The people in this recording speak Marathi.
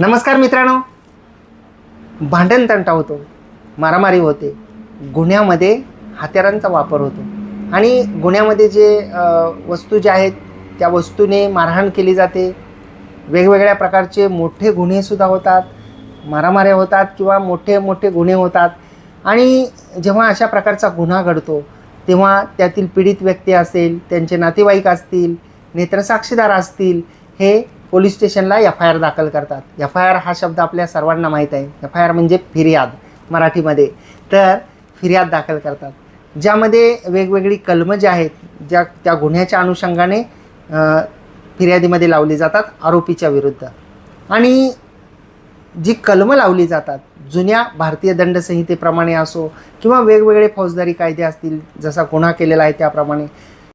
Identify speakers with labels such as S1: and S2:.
S1: नमस्कार मित्रांनो. भांडण तंटा होतो मारामारी होते गुन्ह्यामध्ये हत्यारांचा वापर होतो. आणि गुन्ह्यामध्ये जे वस्तू ज्या आहेत त्या वस्तूने मारहाण केली जाते. वेगवेगळ्या प्रकारचे मोठे गुन्हेसुद्धा होतात मारामाऱ्या होतात किंवा मोठे मोठे गुन्हे होतात. आणि जेव्हा अशा प्रकारचा गुन्हा घडतो तेव्हा त्यातील पीडित व्यक्ती असेल त्यांचे नातेवाईक असतील नेत्रसाक्षीदार असतील हे पोलीस स्टेशनला एफ आय आर दाखल करतात. एफ आय आर हा शब्द आपल्या सर्वांना माहीत आहे. एफ आय आर म्हणजे फिर्याद मराठीमध्ये. तर फिर्याद दाखल करतात. ज्यामध्ये वेगवेगळी कलमं जी आहेत ज्या त्या गुन्ह्याच्या अनुषंगाने फिर्यादीमध्ये लावली जातात आरोपीच्या विरुद्ध. आणि जी कलमं लावली जातात जुन्या भारतीय दंडसंहितेप्रमाणे असो किंवा वेगवेगळे फौजदारी कायदे असतील जसा गुन्हा केलेला आहे त्याप्रमाणे